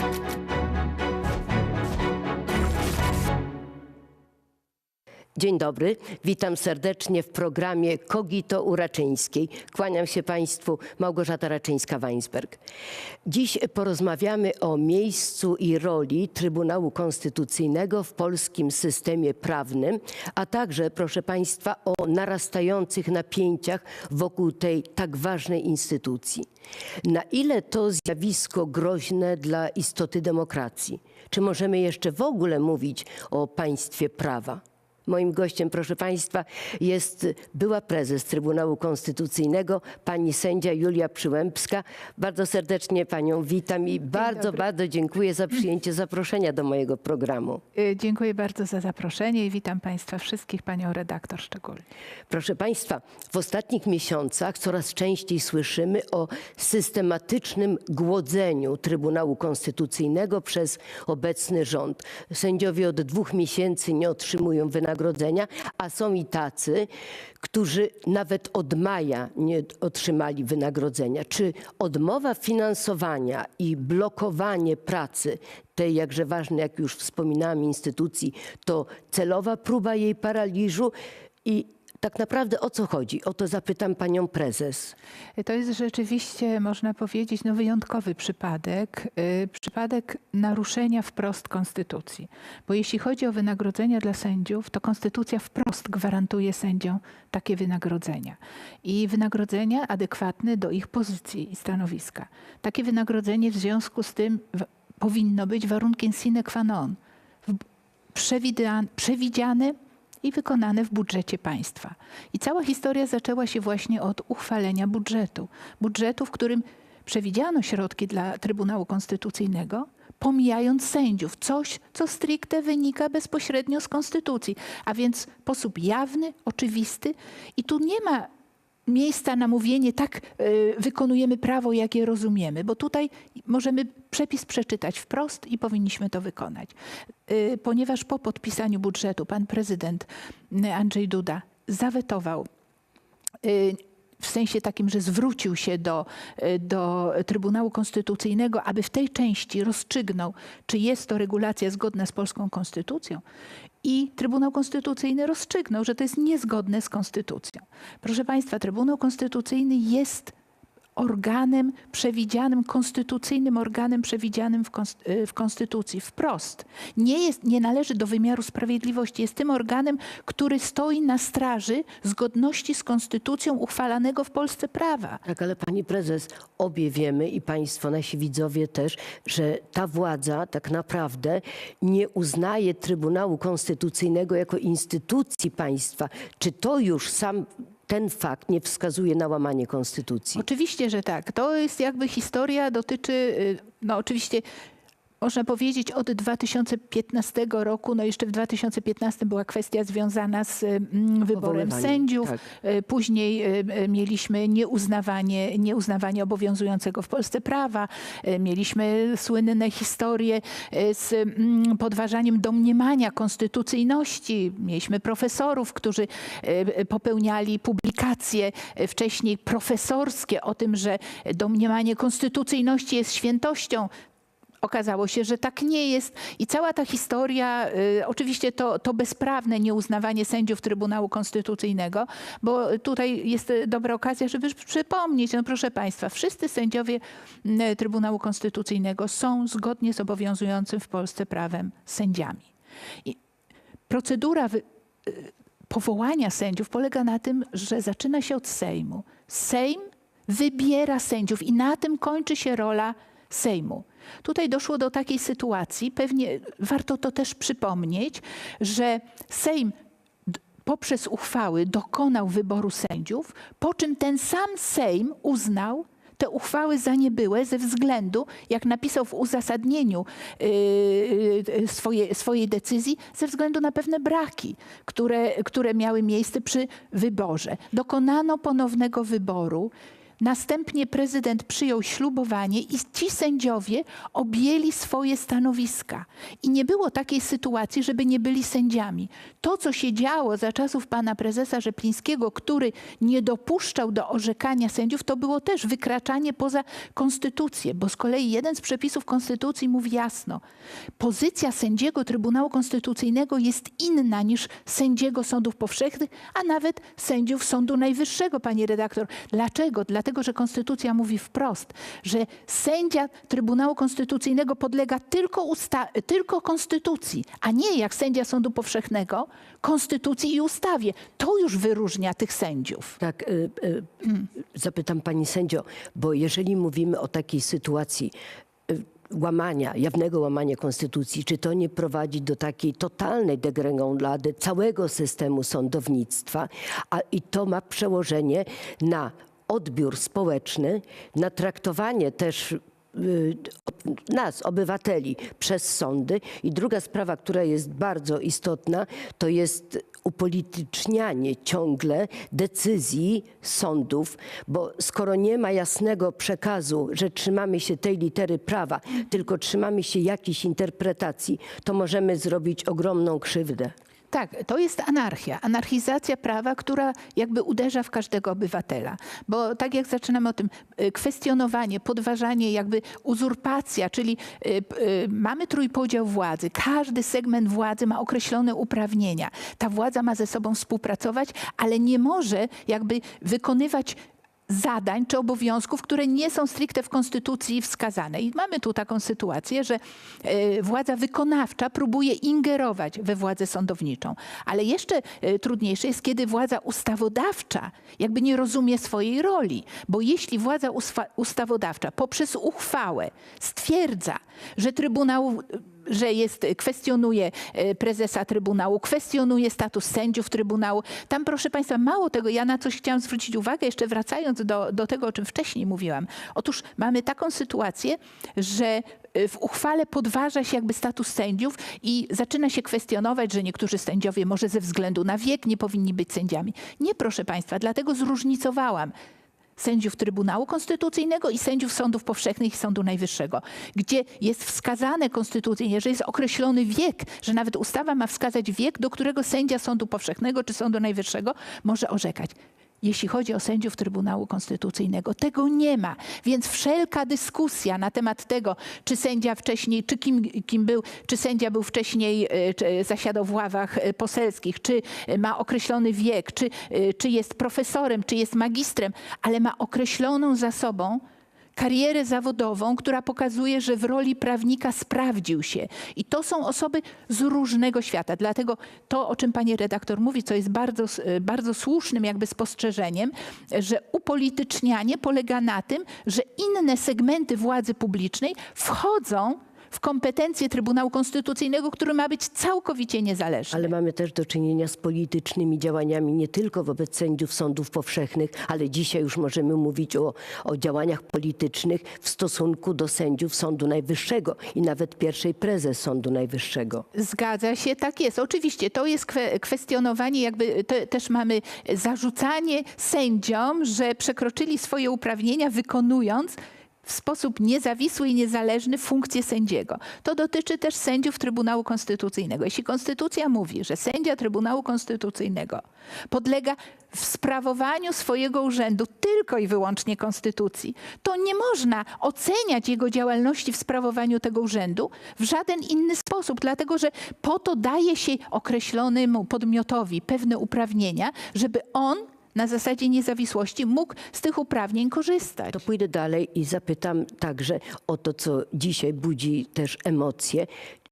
thank you Dzień dobry, witam serdecznie w programie Kogito u Raczyńskiej. Kłaniam się Państwu, Małgorzata Raczyńska-Weinsberg. Dziś porozmawiamy o miejscu i roli Trybunału Konstytucyjnego w polskim systemie prawnym, a także, proszę Państwa, o narastających napięciach wokół tej tak ważnej instytucji. Na ile to zjawisko groźne dla istoty demokracji? Czy możemy jeszcze w ogóle mówić o państwie prawa? Moim gościem, proszę Państwa, jest była prezes Trybunału Konstytucyjnego, pani sędzia Julia Przyłębska. Bardzo serdecznie panią witam i bardzo, dobry. bardzo dziękuję za przyjęcie zaproszenia do mojego programu. Y, Dziękuję bardzo za zaproszenie i witam Państwa wszystkich, Panią redaktor szczególnie. Proszę Państwa, w ostatnich miesiącach coraz częściej słyszymy o systematycznym głodzeniu Trybunału Konstytucyjnego przez obecny rząd. Sędziowie od dwóch miesięcy nie otrzymują wynagrodzenia, a są i tacy, którzy nawet od maja nie otrzymali wynagrodzenia. Czy odmowa finansowania i blokowanie pracy tej jakże ważnej, jak już wspominałam, instytucji, to celowa próba jej paraliżu i tak naprawdę o co chodzi? O to zapytam panią prezes. To jest rzeczywiście, można powiedzieć, no wyjątkowy przypadek, y, przypadek naruszenia wprost konstytucji. Bo jeśli chodzi o wynagrodzenia dla sędziów, to konstytucja wprost gwarantuje sędziom takie wynagrodzenia. I wynagrodzenia adekwatne do ich pozycji i stanowiska. Takie wynagrodzenie w związku z tym w, powinno być warunkiem sine qua non. Przewidua- przewidziane i wykonane w budżecie państwa. I cała historia zaczęła się właśnie od uchwalenia budżetu. Budżetu, w którym przewidziano środki dla Trybunału Konstytucyjnego, pomijając sędziów. Coś, co stricte wynika bezpośrednio z konstytucji, a więc sposób jawny, oczywisty. I tu nie ma miejsca na mówienie, tak y, wykonujemy prawo, jak je rozumiemy, bo tutaj możemy przepis przeczytać wprost i powinniśmy to wykonać. Y, ponieważ po podpisaniu budżetu pan prezydent Andrzej Duda zawetował y, w sensie takim, że zwrócił się do, y, do Trybunału Konstytucyjnego, aby w tej części rozstrzygnął, czy jest to regulacja zgodna z polską konstytucją. I Trybunał Konstytucyjny rozstrzygnął, że to jest niezgodne z konstytucją. Proszę Państwa, Trybunał Konstytucyjny jest organem przewidzianym, konstytucyjnym organem przewidzianym w, konst- y, w konstytucji wprost. Nie, jest, nie należy do wymiaru sprawiedliwości. Jest tym organem, który stoi na straży zgodności z konstytucją uchwalanego w Polsce prawa. Tak, ale pani prezes, obie wiemy i państwo, nasi widzowie też, że ta władza tak naprawdę nie uznaje Trybunału Konstytucyjnego jako instytucji państwa. Czy to już sam ten fakt nie wskazuje na łamanie konstytucji? Oczywiście, że tak. To jest jakby historia dotyczy, y, no oczywiście można powiedzieć od 2015 roku, no jeszcze w 2015 była kwestia związana z mm, wyborem sędziów. tak. Y, Później y, y, mieliśmy nieuznawanie, nieuznawanie obowiązującego w Polsce prawa. Mieliśmy słynne historie z mm, podważaniem domniemania konstytucyjności. Mieliśmy profesorów, którzy popełniali publikacje wcześniej profesorskie o tym, że domniemanie konstytucyjności jest świętością. Okazało się, że tak nie jest. I cała ta historia, y, oczywiście to, to bezprawne nieuznawanie sędziów Trybunału Konstytucyjnego, bo tutaj jest y, dobra okazja, żeby przypomnieć, no proszę Państwa, wszyscy sędziowie y, Trybunału Konstytucyjnego są zgodnie z obowiązującym w Polsce prawem sędziami. I procedura wy, y, powołania sędziów polega na tym, że zaczyna się od Sejmu. Sejm wybiera sędziów i na tym kończy się rola Sejmu. Tutaj doszło do takiej sytuacji, pewnie warto to też przypomnieć, że Sejm poprzez uchwały dokonał wyboru sędziów, po czym ten sam Sejm uznał te uchwały za niebyłe ze względu, jak napisał w uzasadnieniu yy, yy, swoje, swojej decyzji, ze względu na pewne braki, które, które miały miejsce przy wyborze. Dokonano ponownego wyboru. Następnie prezydent przyjął ślubowanie i ci sędziowie objęli swoje stanowiska. I nie było takiej sytuacji, żeby nie byli sędziami. To, co się działo za czasów pana prezesa Rzeplińskiego, który nie dopuszczał do orzekania sędziów, to było też wykraczanie poza konstytucję, bo z kolei jeden z przepisów konstytucji mówi jasno, pozycja sędziego Trybunału Konstytucyjnego jest inna niż sędziego sądów powszechnych, a nawet sędziów Sądu Najwyższego, pani redaktor. Dlaczego? Dlatego, że konstytucja mówi wprost, że sędzia Trybunału Konstytucyjnego podlega tylko, usta- tylko konstytucji, a nie jak sędzia Sądu Powszechnego konstytucji i ustawie. To już wyróżnia tych sędziów. Tak, y, y, zapytam pani sędzio, bo jeżeli mówimy o takiej sytuacji y, łamania, jawnego łamania konstytucji, czy to nie prowadzi do takiej totalnej degrengolady całego systemu sądownictwa, a i to ma przełożenie na odbiór społeczny, na traktowanie też y, nas, obywateli, przez sądy. I druga sprawa, która jest bardzo istotna, to jest upolitycznianie ciągle decyzji sądów, bo skoro nie ma jasnego przekazu, że trzymamy się tej litery prawa, tylko trzymamy się jakiejś interpretacji, to możemy zrobić ogromną krzywdę. Tak, to jest anarchia, anarchizacja prawa, która jakby uderza w każdego obywatela. Bo tak jak zaczynamy o tym, y, kwestionowanie, podważanie, jakby uzurpacja, czyli y, y, mamy trójpodział władzy. Każdy segment władzy ma określone uprawnienia. Ta władza ma ze sobą współpracować, ale nie może jakby wykonywać zadań czy obowiązków, które nie są stricte w konstytucji wskazane. I mamy tu taką sytuację, że e, władza wykonawcza próbuje ingerować we władzę sądowniczą. Ale jeszcze e, trudniejsze jest, kiedy władza ustawodawcza jakby nie rozumie swojej roli. Bo jeśli władza ustawodawcza poprzez uchwałę stwierdza, że Trybunał że jest, kwestionuje e, prezesa Trybunału, kwestionuje status sędziów Trybunału. Tam, proszę Państwa, mało tego, ja na coś chciałam zwrócić uwagę, jeszcze wracając do, do tego, o czym wcześniej mówiłam. Otóż mamy taką sytuację, że e, w uchwale podważa się jakby status sędziów i zaczyna się kwestionować, że niektórzy sędziowie może ze względu na wiek nie powinni być sędziami. Nie, proszę Państwa, dlatego zróżnicowałam sędziów Trybunału Konstytucyjnego i sędziów sądów powszechnych i Sądu Najwyższego, gdzie jest wskazane konstytucyjnie, że jest określony wiek, że nawet ustawa ma wskazać wiek, do którego sędzia Sądu Powszechnego czy Sądu Najwyższego może orzekać. Jeśli chodzi o sędziów Trybunału Konstytucyjnego, tego nie ma. Więc wszelka dyskusja na temat tego, czy sędzia wcześniej, czy kim, kim był, czy sędzia był wcześniej, e, zasiadał w ławach e, poselskich, czy e, ma określony wiek, czy, czy jest profesorem, czy jest magistrem, ale ma określoną za sobą karierę zawodową, która pokazuje, że w roli prawnika sprawdził się. I to są osoby z różnego świata. Dlatego to, o czym pani redaktor mówi, co jest bardzo, y, bardzo słusznym jakby spostrzeżeniem, że upolitycznianie polega na tym, że inne segmenty władzy publicznej wchodzą w kompetencje Trybunału Konstytucyjnego, który ma być całkowicie niezależny. Ale mamy też do czynienia z politycznymi działaniami nie tylko wobec sędziów sądów powszechnych, ale dzisiaj już możemy mówić o, o działaniach politycznych w stosunku do sędziów Sądu Najwyższego i nawet pierwszej prezes Sądu Najwyższego. Zgadza się, tak jest. Oczywiście to jest kwe, kwestionowanie, jakby te, też mamy zarzucanie sędziom, że przekroczyli swoje uprawnienia wykonując w sposób niezawisły i niezależny funkcję sędziego. To dotyczy też sędziów Trybunału Konstytucyjnego. Jeśli Konstytucja mówi, że sędzia Trybunału Konstytucyjnego podlega w sprawowaniu swojego urzędu tylko i wyłącznie Konstytucji, to nie można oceniać jego działalności w sprawowaniu tego urzędu w żaden inny sposób, dlatego że po to daje się określonemu podmiotowi pewne uprawnienia, żeby on na zasadzie niezawisłości mógł z tych uprawnień korzystać. To pójdę dalej i zapytam także o to, co dzisiaj budzi też emocje.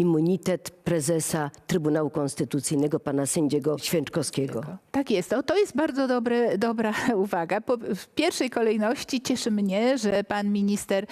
Immunitet prezesa Trybunału Konstytucyjnego, pana sędziego Święczkowskiego. Tak jest. To, to jest bardzo dobre, dobra uwaga. Po, w pierwszej kolejności cieszy mnie, że pan minister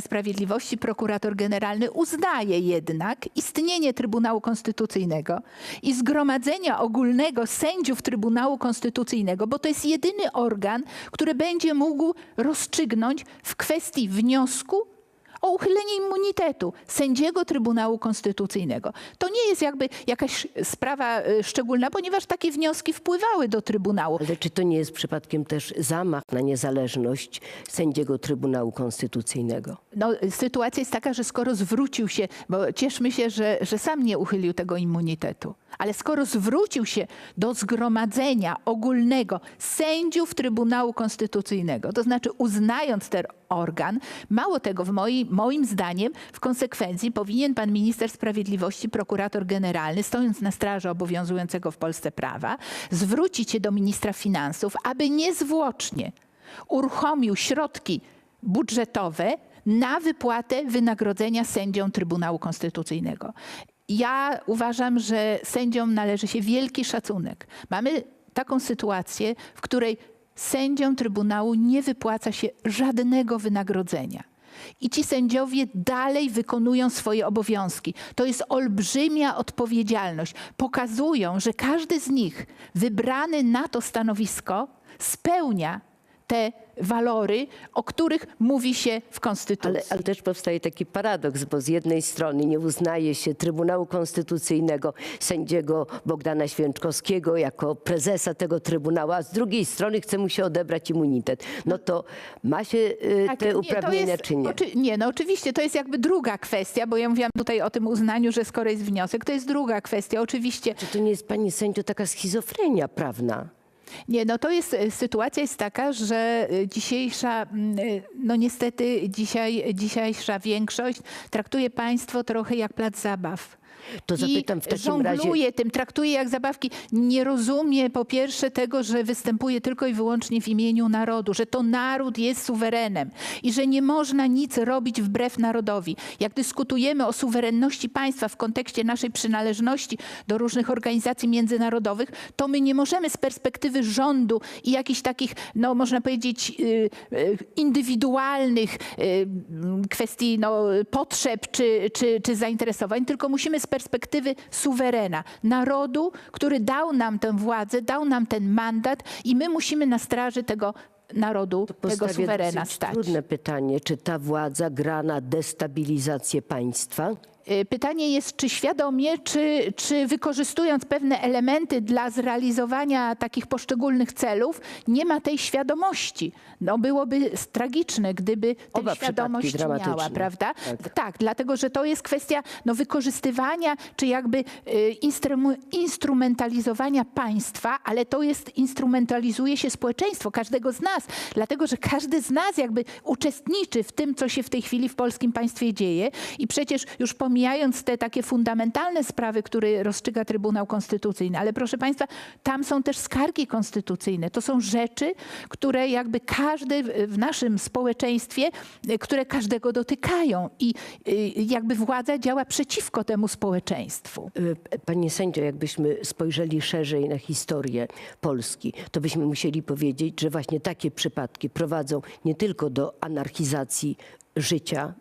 sprawiedliwości, prokurator generalny uznaje jednak istnienie Trybunału Konstytucyjnego i zgromadzenia ogólnego sędziów Trybunału Konstytucyjnego, bo to jest jedyny organ, który będzie mógł rozstrzygnąć w kwestii wniosku o uchylenie immunitetu sędziego Trybunału Konstytucyjnego. To nie jest jakby jakaś sprawa y, szczególna, ponieważ takie wnioski wpływały do Trybunału. Ale czy to nie jest przypadkiem też zamach na niezależność sędziego Trybunału Konstytucyjnego? No, sytuacja jest taka, że skoro zwrócił się, bo cieszmy się, że, że sam nie uchylił tego immunitetu, ale skoro zwrócił się do zgromadzenia ogólnego sędziów Trybunału Konstytucyjnego, to znaczy uznając ten organ, mało tego, w moi, moim zdaniem w konsekwencji powinien pan minister sprawiedliwości, prokurator generalny, stojąc na straży obowiązującego w Polsce prawa, zwrócić się do ministra finansów, aby niezwłocznie uruchomił środki budżetowe na wypłatę wynagrodzenia sędziom Trybunału Konstytucyjnego. Ja uważam, że sędziom należy się wielki szacunek. Mamy taką sytuację, w której sędziom Trybunału nie wypłaca się żadnego wynagrodzenia. I ci sędziowie dalej wykonują swoje obowiązki. To jest olbrzymia odpowiedzialność. Pokazują, że każdy z nich wybrany na to stanowisko spełnia te walory, o których mówi się w Konstytucji. Ale, ale też powstaje taki paradoks, bo z jednej strony nie uznaje się Trybunału Konstytucyjnego sędziego Bogdana Święczkowskiego jako prezesa tego Trybunału, a z drugiej strony chce mu się odebrać immunitet. No to ma się y, Tak, te nie, uprawnienia, jest- czy nie? Oczy, nie, no oczywiście to jest jakby druga kwestia, bo ja mówiłam tutaj o tym uznaniu, że skoro jest wniosek, to jest druga kwestia. Oczywiście Czy to nie jest, pani sędzio, taka schizofrenia prawna? Nie, no to jest, e, sytuacja jest taka, że e, dzisiejsza, e, no niestety dzisiaj, dzisiejsza większość traktuje państwo trochę jak plac zabaw. To zapytam w takim razie- żongluje tym, traktuje jak zabawki. Nie rozumie po pierwsze tego, że występuje tylko i wyłącznie w imieniu narodu, że to naród jest suwerenem i że nie można nic robić wbrew narodowi. Jak dyskutujemy o suwerenności państwa w kontekście naszej przynależności do różnych organizacji międzynarodowych, to my nie możemy z perspektywy rządu i jakichś takich, no można powiedzieć, y, y, indywidualnych y, kwestii no, potrzeb czy, czy, czy zainteresowań, tylko musimy z perspektywy suwerena, narodu, który dał nam tę władzę, dał nam ten mandat i my musimy na straży tego narodu, tego suwerena stać. Trudne pytanie, czy ta władza gra na destabilizację państwa? Y, Pytanie jest, czy świadomie, czy, czy wykorzystując pewne elementy dla zrealizowania takich poszczególnych celów, nie ma tej świadomości. No byłoby tragiczne, gdyby tę świadomość miała, prawda? Tak. Tak. dlatego, że to jest kwestia no, wykorzystywania, czy jakby y, instrum- instrumentalizowania państwa, ale to jest, instrumentalizuje się społeczeństwo każdego z nas, dlatego, że każdy z nas jakby uczestniczy w tym, co się w tej chwili w polskim państwie dzieje i przecież już pomijając te takie fundamentalne sprawy, które rozstrzyga Trybunał Konstytucyjny, ale proszę Państwa, tam są też skargi konstytucyjne. To są rzeczy, które jakby każdy w- naszym społeczeństwie, y, które każdego dotykają i y, jakby władza działa przeciwko temu społeczeństwu. Y, Panie sędzio, jakbyśmy spojrzeli szerzej na historię Polski, to byśmy musieli powiedzieć, że właśnie takie przypadki prowadzą nie tylko do anarchizacji życia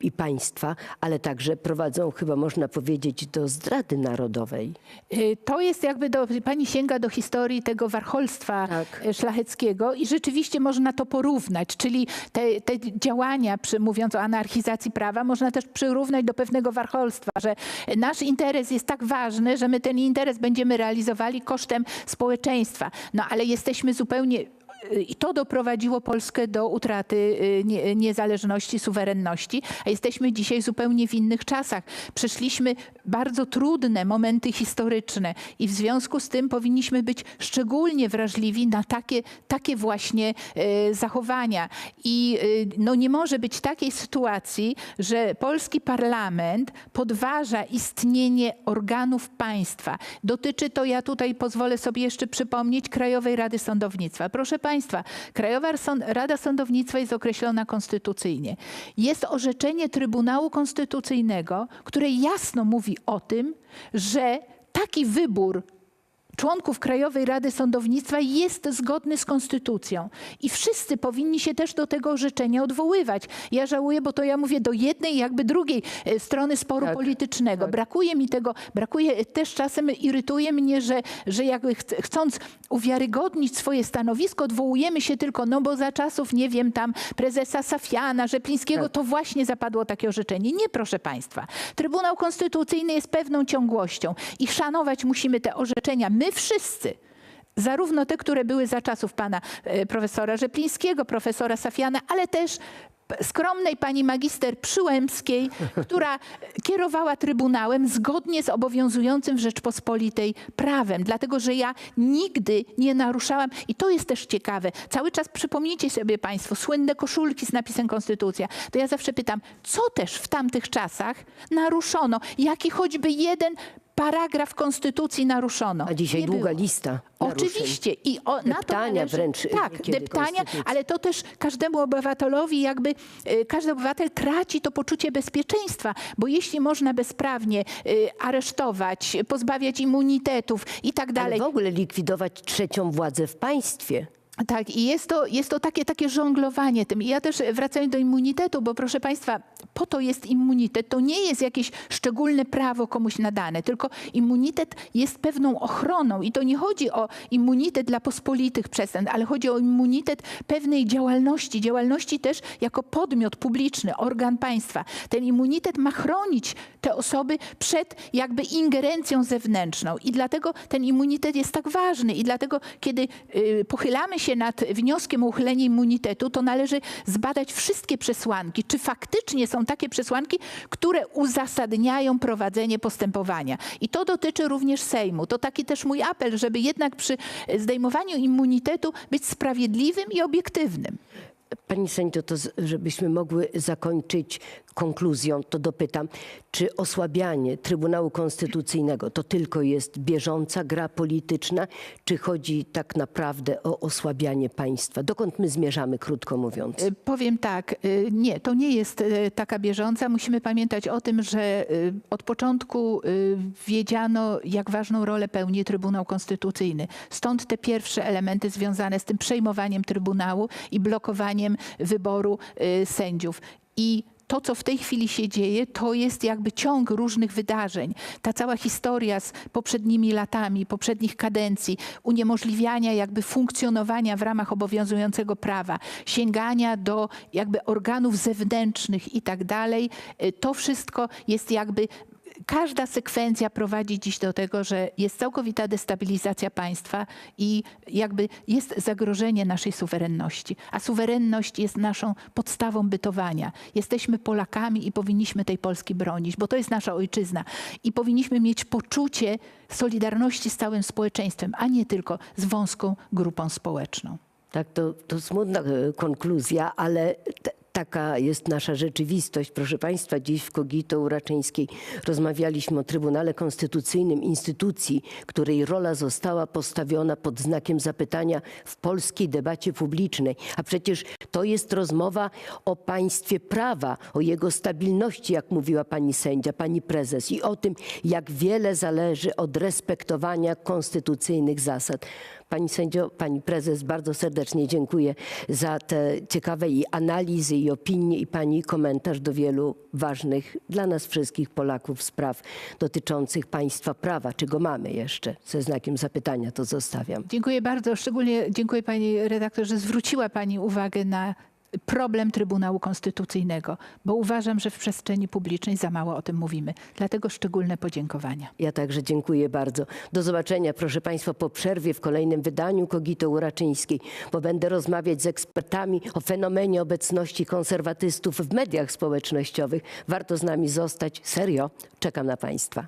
i państwa, ale także prowadzą, chyba można powiedzieć, do zdrady narodowej. Y, To jest jakby, do, pani sięga do historii tego warcholstwa Tak. e, szlacheckiego i rzeczywiście można to porównać, czyli te, te działania, przy, mówiąc o anarchizacji prawa, można też przyrównać do pewnego warcholstwa, że nasz interes jest tak ważny, że my ten interes będziemy realizowali kosztem społeczeństwa. No ale jesteśmy zupełnie i to doprowadziło Polskę do utraty y, nie- niezależności, suwerenności, a jesteśmy dzisiaj zupełnie w innych czasach. Przeszliśmy bardzo trudne momenty historyczne i w związku z tym powinniśmy być szczególnie wrażliwi na takie, takie właśnie y, zachowania. I y, no, nie może być takiej sytuacji, że polski parlament podważa istnienie organów państwa. Dotyczy to, ja tutaj pozwolę sobie jeszcze przypomnieć, Krajowej Rady Sądownictwa. Proszę Państwa, Krajowa Rada Sądownictwa jest określona konstytucyjnie. Jest orzeczenie Trybunału Konstytucyjnego, które jasno mówi o tym, że taki wybór członków Krajowej Rady Sądownictwa jest zgodny z konstytucją i wszyscy powinni się też do tego orzeczenia odwoływać. Ja żałuję, bo to ja mówię do jednej jakby drugiej e, strony sporu Tak, politycznego. Brakuje mi tego, brakuje też czasem irytuje mnie, że, że jakby chc- chcąc uwiarygodnić swoje stanowisko, odwołujemy się tylko, no bo za czasów, nie wiem, tam prezesa Safiana, Rzeplińskiego, Tak. to właśnie zapadło takie orzeczenie. Nie, proszę Państwa. Trybunał Konstytucyjny jest pewną ciągłością i szanować musimy te orzeczenia. My wszyscy. Zarówno te, które były za czasów pana e, profesora Rzeplińskiego, profesora Safiana, ale też skromnej pani magister Przyłębskiej, która kierowała Trybunałem zgodnie z obowiązującym w Rzeczpospolitej prawem. Dlatego, że ja nigdy nie naruszałam, i to jest też ciekawe, cały czas przypomnijcie sobie państwo słynne koszulki z napisem Konstytucja. To ja zawsze pytam, co też w tamtych czasach naruszono? Jaki choćby jeden paragraf Konstytucji naruszono? A dzisiaj Nie długa było. lista. naruszeń. Oczywiście. I o, na to Deptania należy, wręcz, y, Tak, deptania, ale to też każdemu obywatelowi jakby, y, każdy obywatel traci to poczucie bezpieczeństwa, bo jeśli można bezprawnie y, aresztować, pozbawiać immunitetów i tak Ale dalej, w ogóle likwidować trzecią władzę w państwie. Tak, i jest to, jest to takie, takie żonglowanie tym. I ja też wracając do immunitetu, bo proszę Państwa, po to jest immunitet. To nie jest jakieś szczególne prawo komuś nadane, tylko immunitet jest pewną ochroną. I to nie chodzi o immunitet dla pospolitych przestępstw, ale chodzi o immunitet pewnej działalności, działalności też jako podmiot publiczny, organ państwa. Ten immunitet ma chronić te osoby przed jakby ingerencją zewnętrzną. I dlatego ten immunitet jest tak ważny. I dlatego, kiedy y, pochylamy się nad wnioskiem o uchylenie immunitetu, to należy zbadać wszystkie przesłanki. Czy faktycznie są takie przesłanki, które uzasadniają prowadzenie postępowania. I to dotyczy również Sejmu. To taki też mój apel, żeby jednak przy zdejmowaniu immunitetu być sprawiedliwym i obiektywnym. Pani sędzio, to żebyśmy mogły zakończyć konkluzją, to dopytam, czy osłabianie Trybunału Konstytucyjnego to tylko jest bieżąca gra polityczna, czy chodzi tak naprawdę o osłabianie państwa? Dokąd my zmierzamy, krótko mówiąc? Y, Powiem tak, y, nie, to nie jest y, taka bieżąca. Musimy pamiętać o tym, że od początku wiedziano, jak ważną rolę pełni Trybunał Konstytucyjny. Stąd te pierwsze elementy związane z tym przejmowaniem Trybunału i blokowaniem wyboru sędziów. I to, co w tej chwili się dzieje, to jest jakby ciąg różnych wydarzeń. Ta cała historia z poprzednimi latami, poprzednich kadencji, uniemożliwiania jakby funkcjonowania w ramach obowiązującego prawa, sięgania do jakby organów zewnętrznych i tak dalej, y, to wszystko jest jakby każda sekwencja prowadzi dziś do tego, że jest całkowita destabilizacja państwa i jakby jest zagrożenie naszej suwerenności. A suwerenność jest naszą podstawą bytowania. Jesteśmy Polakami i powinniśmy tej Polski bronić, bo to jest nasza ojczyzna. I powinniśmy mieć poczucie solidarności z całym społeczeństwem, a nie tylko z wąską grupą społeczną. Tak, to, to smutna e, konkluzja, ale taka jest nasza rzeczywistość. Proszę Państwa, dziś w Kogito Uraczyńskiej rozmawialiśmy o Trybunale Konstytucyjnym, instytucji, której rola została postawiona pod znakiem zapytania w polskiej debacie publicznej. A przecież to jest rozmowa o państwie prawa, o jego stabilności, jak mówiła pani sędzia, pani prezes, i o tym, jak wiele zależy od respektowania konstytucyjnych zasad. Pani sędzio, pani prezes, bardzo serdecznie dziękuję za te ciekawe i analizy, i opinie, i pani komentarz do wielu ważnych dla nas wszystkich Polaków spraw dotyczących państwa prawa. Czy go mamy jeszcze? Ze znakiem zapytania to zostawiam. Dziękuję bardzo. Szczególnie dziękuję pani redaktor, że zwróciła pani uwagę na problem Trybunału Konstytucyjnego, bo uważam, że w przestrzeni publicznej za mało o tym mówimy. Dlatego szczególne podziękowania. Ja także dziękuję bardzo. Do zobaczenia, proszę Państwa, po przerwie w kolejnym wydaniu Kogito Uraczyńskiej, bo będę rozmawiać z ekspertami o fenomenie obecności konserwatystów w mediach społecznościowych. Warto z nami zostać. Serio, czekam na Państwa.